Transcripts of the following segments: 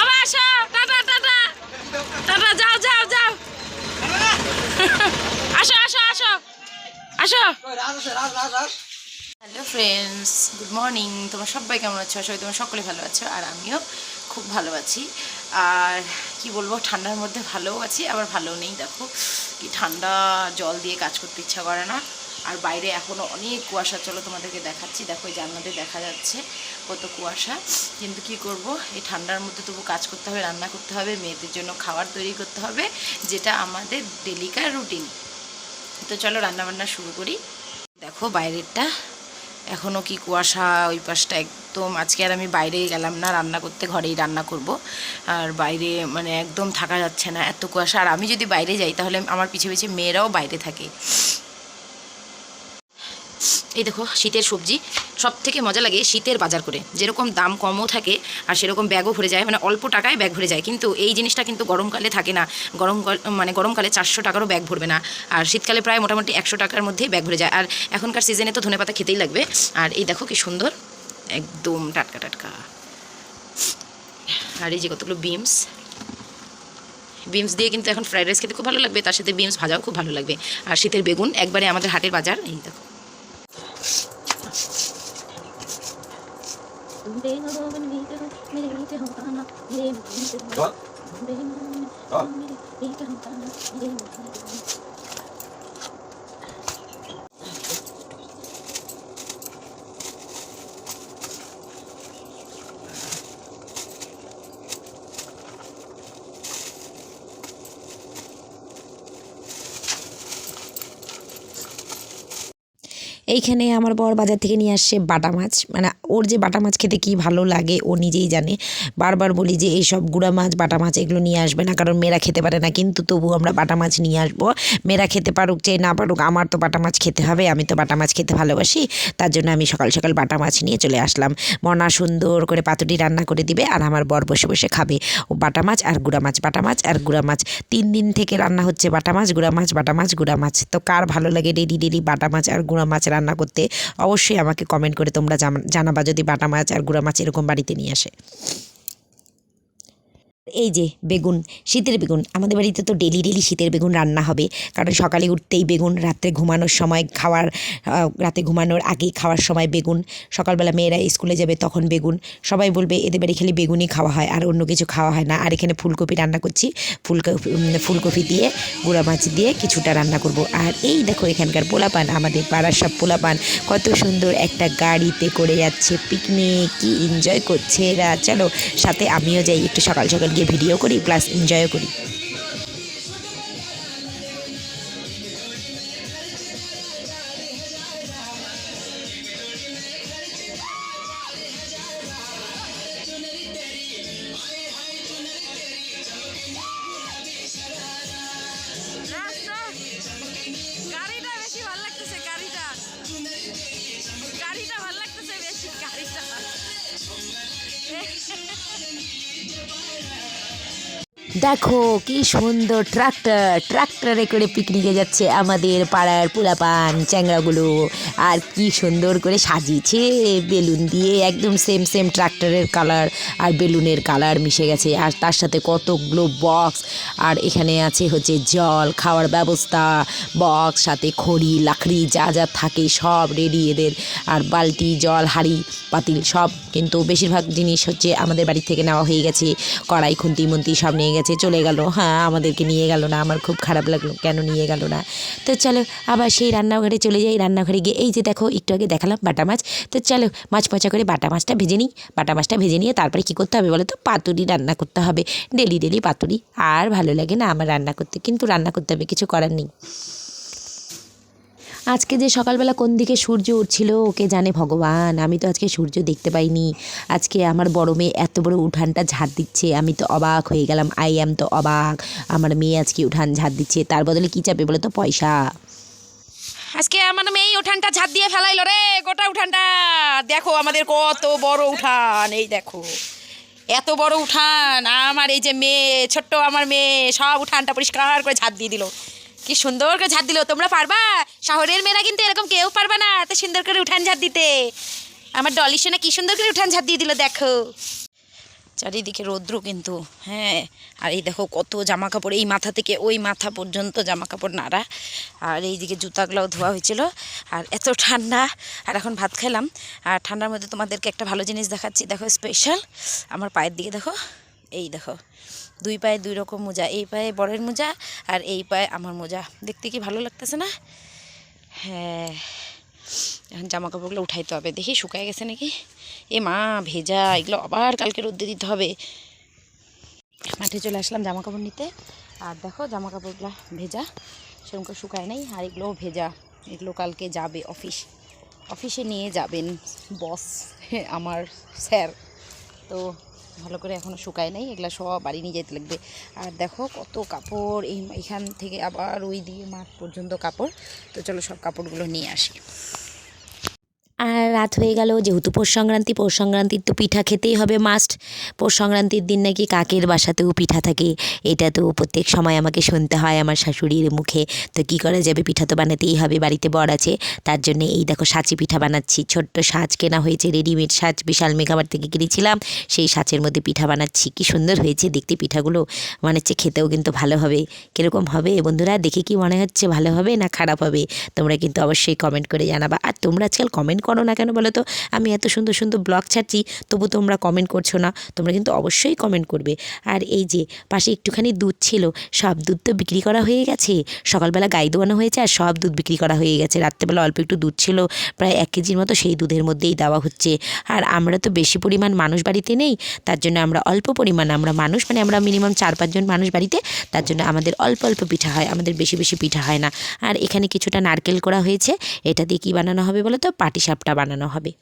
আবার tata tata. Tata আসো আসো আসো। আসো। হ্যালো ফ্রেন্ডস গুড মর্নিং তোমার সবাই কেমন আছো? সবাই তোমার সকলে ভালো আছো, আর আমিও খুব ভালো আছি। আর কি বলব, ঠান্ডার মধ্যে ভালোও আছি, আবার ভালোও নেই, দেখো। কি ঠান্ডা, জল দিয়ে কাজ করতে ইচ্ছা করে না। আর বাইরে এখনও অনেক কুয়াশা, চলো তোমাদেরকে দেখাচ্ছি। দেখো, এই জানলাতে দেখা যাচ্ছে কত কুয়াশা। কিন্তু কি করব? এই ঠান্ডার মধ্যে তবু কাজ করতে হবে, রান্না করতে হবে, মেয়েদের জন্য খাবার তৈরি করতে হবে, যেটা আমাদের ডেলিকার রুটিন তো চলো, রান্নাবান্না শুরু করি। দেখো, বাইরেরটা এখনও কি কুয়াশা, ওই পাশটা একদম। আজকে আর আমি বাইরে গেলাম না, রান্না করতে ঘরেই রান্না করব। আর বাইরে মানে একদম থাকা যাচ্ছে না, এত কুয়াশা। আর আমি যদি বাইরে যাই, তাহলে আমার পিছে পিছে মেয়েরাও বাইরে থাকে। এই দেখো, শীতের সবজি। সব থেকে মজা লাগে শীতের বাজার করে। যেরকম দাম কমও থাকে আর সেরকম ব্যাগও ভরে যায়। মানে অল্প টাকায় ব্যাগ ভরে যায়। কিন্তু এই জিনিসটা কিন্তু গরমকালে থাকে না। গরম মানে গরমকালে চারশো টাকারও ব্যাগ ভরবে না। আর শীতকালে প্রায় মোটামুটি একশো টাকার মধ্যেই ব্যাগ ভরে যায়। আর এখনকার সিজনে তো ধনেপাতা খেতেই লাগবে। আর এই দেখো কি সুন্দর। একদম টাটকা টাটকা। আর এই যে কতগুলো বিমস বিমস দিয়ে কিন্তু এখন ফ্রাইড রাইস খেতে খুব ভালো লাগবে। তার সাথে বিমস ভাজাও খুব ভালো লাগবে। আর শীতের বেগুন একবারে আমাদের হাটের বাজার। এই দেখো। あ。এইখানে আমার বর বাজার থেকে নিয়ে আসছে বাটা মাছ। মানে ওর যে বাটা মাছ খেতে কি ভালো লাগে ও নিজেই জানে। বারবার বলি যে এইসব গুঁড়া মাছ, বাটা মাছ এগুলো নিয়ে আসবে না, কারণ মেয়েরা খেতে পারে না। কিন্তু তবু আমরা বাটা মাছ নিয়ে আসব। মেয়েরা খেতে পারুক চাই না পারুক, আমার তো বাটা মাছ খেতে হবে, আমি তো বাটা মাছ খেতে ভালোবাসি। তার জন্য আমি সকাল সকাল বাটা মাছ নিয়ে চলে আসলাম। মনা সুন্দর করে পাতুরি রান্না করে দিবে আর আমার বর বসে বসে খাবে। ও বাটা মাছ আর গুঁড়া মাছ, বাটা মাছ আর গুঁড়া মাছ। তিন দিন থেকে রান্না হচ্ছে বাটা মাছ, গুঁড়া মাছ, বাটা মাছ, গুঁড়া মাছ। তো কার ভালো লাগে ডেলি ডেলি বাটা মাছ আর গুঁড়া মাছ রান্না করতে, অবশ্যই আমাকে কমেন্ট করে তোমরা জানাবা যদি বাটা মাছ আর গুঁড়া মাছ এরকম বাড়িতে নিয়ে আসে। এই যে বেগুন, শীতের বেগুন। আমাদের বাড়িতে তো ডেলি ডেলি শীতের বেগুন রান্না হবে। কারণ সকালে উঠতেই বেগুন, রাত্রে ঘুমানোর সময় খাওয়ার রাতে ঘুমানোর আগে খাওয়ার সময় বেগুন। সকালবেলা মেয়েরা স্কুলে যাবে তখন বেগুন। সবাই বলবে, এদের বাড়ি খালি বেগুনই খাওয়া হয়, আর অন্য কিছু খাওয়া হয় না। আর এখানে ফুলকপি রান্না করছি। ফুলকপি ফুলকপি দিয়ে, গুঁড়া মাছ দিয়ে কিছুটা রান্না করব। আর এই দেখো এখানকার পোলাপান, আমাদের পাড়ার সব পোলাপান। কত সুন্দর একটা গাড়িতে করে যাচ্ছে পিকনিক কি এনজয় করছে এরা। চলো, সাথে আমিও যাই, একটু সকাল সকাল গিয়ে ভিডিও করি প্লাস এনজয়ও করি। দেখো কি সুন্দর ট্রাক্টর ট্রাক্টরে করে পিকনিকে যাচ্ছে আমাদের পাড়ার পোলাপান চ্যাংড়াগুলো। আর কি সুন্দর করে সাজিয়েছে, বেলুন দিয়ে একদম সেম সেম ট্রাক্টরের কালার আর বেলুনের কালার মিশে গেছে। আর তার সাথে কতগুলো বক্স আর এখানে আছে হচ্ছে জল, খাওয়ার ব্যবস্থা বক্স সাথে খড়ি, লাকড়ি, যা যা থাকে সব রেডি এদের। আর বালতি, জল, হাঁড়ি, পাতিল সব কিন্তু বেশিরভাগ জিনিস হচ্ছে আমাদের বাড়ি থেকে নেওয়া হয়ে গেছে। কড়াই, খুন্তি, মুন্তি সব নিয়ে গেছে। চলে গেল। হ্যাঁ আমাদেরকে নিয়ে গেল না, আমার খুব খারাপ লাগল, কেন নিয়ে গেল না? তো চলো, আবার সেই রান্নাঘরে চলে যাই। রান্নাঘরে গিয়ে, এই যে দেখো, একটু আগে দেখালাম বাটা মাছ। তো চলো, মাছ পচা করে বাটা মাছটা ভেজে নিই। বাটা মাছটা ভেজে নিয়ে তারপরে কী করতে হবে বলো তো পাতুরি রান্না করতে হবে। ডেলি ডেলি পাতুরি। আর ভালো লাগে না আমার রান্না করতে, কিন্তু রান্না করতে হবে, কিছু করার নেই। আজকে যে সকালবেলা কোন দিকে সূর্য উঠছিল, ওকে জানে ভগবান। আমি তো আজকে সূর্য দেখতে পাইনি। আজকে আমার বড় মেয়ে এত বড় উঠানটা ঝাড় দিচ্ছে। আমি তো অবাক হয়ে গেলাম। আই অ্যাম তো অবাক। আমার মেয়ে আজকে উঠান ঝাড় দিচ্ছে। তার বদলে কী চাপে বলে তো? পয়সা। আজকে আমার মেয়ে উঠানটা ছাদ দিয়ে ফেলাইলো রে, গোটা উঠানটা। দেখো আমাদের কত বড় উঠান। এই দেখো, এত বড় উঠান। আমার এই যে মেয়ে, ছোট্ট আমার মেয়ে, সব উঠানটা পরিষ্কার করে ঝাড় দিয়ে দিল। কি সুন্দর করে ঝাড় দিল, তোমরা পারবা? শহরের মেয়েরা কিন্তু এরকম কেউ পারবা না, এত সুন্দর করে উঠান ঝাড় দিতে। আমার ডলি সোনা কি সুন্দর করে উঠান ঝাড় দিয়ে দিল, দেখো। চারিদিকে রৌদ্র কিন্তু হ্যাঁ। আর এই দেখো কত জামা কাপড় এই মাথা থেকে ওই মাথা পর্যন্ত জামা কাপড় নাড়া। আর এইদিকে জুতাগুলোও ধোয়া হয়েছিল। আর এত ঠান্ডা। আর এখন ভাত খেলাম। আর ঠান্ডার মধ্যে তোমাদেরকে একটা ভালো জিনিস দেখাচ্ছি, দেখো স্পেশাল আমার পায়ের দিকে দেখো, এই দেখো। দুই পায়ে দুই রকম মোজা, এই পায়ে বরের মোজা আর এই পায়ে আমার মোজা। দেখতে কি ভালো লাগতেছে না? হ্যাঁ এখন জামা কাপড়গুলো উঠাইতে হবে। দেখি শুকায় গেছে নাকি? এ মা, ভেজা, এগুলো আবার কালকে রোদ্দে দিতে হবে। মাঠে চলে আসলাম জামা কাপড় নিতে। আর দেখো জামা কাপড়গুলো ভেজা, সেরকম করে শুকায় নাই। আর এগুলোও ভেজা। এগুলো কালকে যাবে অফিস। অফিসে নিয়ে যাবেন বস, আমার স্যার। তো ভালো করে এখনও শুকায় নাই, এগুলো সব বাড়ি নিয়ে যেতে লাগবে। আর দেখো কত কাপড়, এই এখান থেকে আবার ওই দিয়ে মাঠ পর্যন্ত কাপড়। তো চলো সব কাপড়গুলো নিয়ে আসি। আর রাত হয়ে গেল, যেহেতু পৌষ সংক্রান্তি, পৌষ সংক্রান্তির তো পিঠা খেতেই হবে মাস্ট পৌষ সংক্রান্তির দিন নাকি কাকের বাসাতেও পিঠা থাকে, এটা তো প্রত্যেক সময় আমাকে শুনতে হয় আমার শাশুড়ির মুখে। তো কি করা যাবে, পিঠা তো বানাতেই হবে, বাড়িতে বর আছে, তার জন্য এই দেখো সাঁচি পিঠা বানাচ্ছি। ছোট্ট সাজ কেনা হয়েছে রেডিমেড সাজ বিশাল মেঘাবার থেকে কিনেছিলাম, সেই সাঁচের মধ্যে পিঠা বানাচ্ছি। কি সুন্দর হয়েছে দেখতে পিঠাগুলো, মনে হচ্ছে খেতেও কিন্তু ভালো হবে। কীরকম হবে বন্ধুরা, দেখে কি মনে হচ্ছে, ভালো হবে না খারাপ হবে? তোমরা কিন্তু অবশ্যই কমেন্ট করে জানাবা। আর তোমরা আজকাল কমেন্ট করো না কেন বলো তো? আমি এত সুন্দর সুন্দর ব্লগ ছাড়ছি, তবু তোমরা কমেন্ট করছ না। তোমরা কিন্তু অবশ্যই কমেন্ট করবে। আর এই যে, পাশে একটুখানি দুধ ছিল, সব দুধ তো বিক্রি করা হয়ে গেছে। সকালবেলা গাই দোয়ানো হয়েছে, আর সব দুধ বিক্রি করা হয়ে গেছে। রাত্রেবেলা অল্প একটু দুধ ছিল, প্রায় এক কেজির মতো সেই দুধের মধ্যেই দেওয়া হচ্ছে। আর আমরা তো বেশি পরিমাণ মানুষ বাড়িতে নেই, তার জন্য আমরা অল্প পরিমাণ, আমরা মানুষ মানে আমরা মিনিমাম চার পাঁচজন মানুষ বাড়িতে, তার জন্য আমাদের অল্প অল্প পিঠা হয়, আমাদের বেশি বেশি পিঠা হয় না। আর এখানে কিছুটা নারকেল করা হয়েছে, এটা দিয়ে কী বানানো হবে বলো তো? পাটিসাপটা বানানো হবে।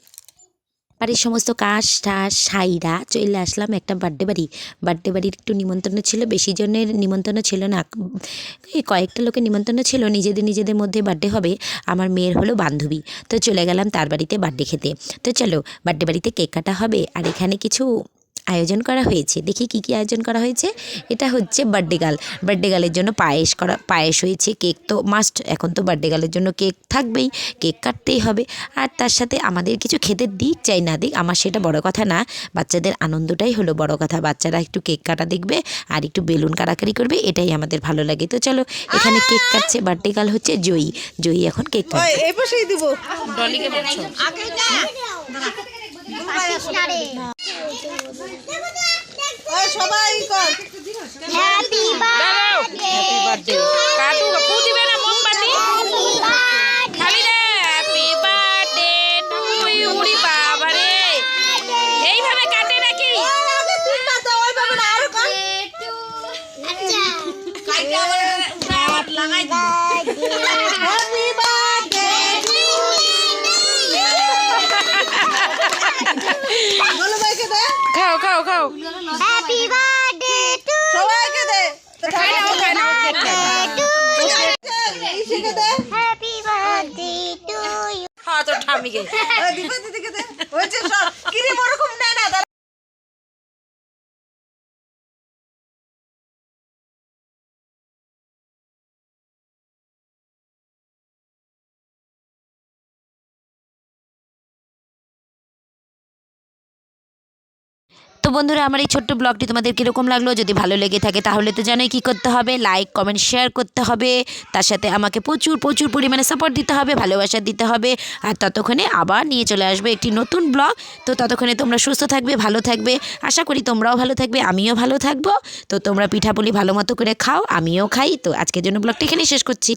বাড়ির সমস্ত কাস টাস সাইরা চলে আসলাম একটা বার্থডে বাড়ি। বার্থডে বাড়ির একটু নিমন্ত্রণ ছিল, বেশি জনের নিমন্ত্রণ ছিল না। কয়েকটা লোকের নিমন্ত্রণ ছিল, নিজেদের নিজেদের মধ্যে বার্থডে হবে। আমার মেয়ের হলো বান্ধবী, তো চলে গেলাম তার বাড়িতে বার্থডে খেতে। তো চলো বার্থডে বাড়িতে কেক কাটা হবে। আর এখানে কিছু আয়োজন করা হয়েছে। দেখি কি কি আয়োজন করা হয়েছে। এটা হচ্ছে বার্থডে গাল বার্থডে গালের জন্য পায়েস করা পায়েস হয়েছে কেক তো মাস্ট এখন তো বার্থডে গালের জন্য কেক থাকবেই কেক কাটতেই হবে। আর তার সাথে আমাদের কিছু খেতে দিক চাই না দিক আমার সেটা বড় কথা না। বাচ্চাদের আনন্দটাই হলো বড় কথা। বাচ্চারা একটু কেক কাটা দেখবে আর একটু বেলুন কাড়াকাড়ি করবে এটাই আমাদের ভালো লাগে। তো চলো এখানে কেক কাটছে বার্থডে গাল হচ্ছে জয়ী। জয়ী এখন কেক কাটবে। সবাই কর হ্যাপি বার্থডে খাও হ্যাপি বার্থডে টু সবাইকে দে। খাই নাও খাই নাও। কেক খাই হ্যাপি বার্থডে টু ইউ হ্যাঁ তোর ঠামিকে দিদিকে দে। হয়েছে সব। কিরে ওরকম নেয় তো বন্ধুরা, আমার এই ছোট্ট ব্লগটি তোমাদের কীরকম লাগল? যদি ভালো লেগে থাকে তাহলে তো জানোই কী করতে হবে। লাইক কমেন্ট শেয়ার করতে হবে। তার সাথে আমাকে প্রচুর প্রচুর পরিমাণে সাপোর্ট দিতে হবে, ভালোবাসা দিতে হবে। আর ততক্ষণে আবার নিয়ে চলে আসবে একটি নতুন ব্লগ। তো ততক্ষণে তোমরা সুস্থ থাকবে, ভালো থাকবে। আশা করি তোমরাও ভালো থাকবে, আমিও ভালো থাকব। তো তোমরা পিঠাপুলি ভালো মতো করে খাও, আমিও খাই। তো আজকের জন্য ব্লগটি এখানেই শেষ করছি।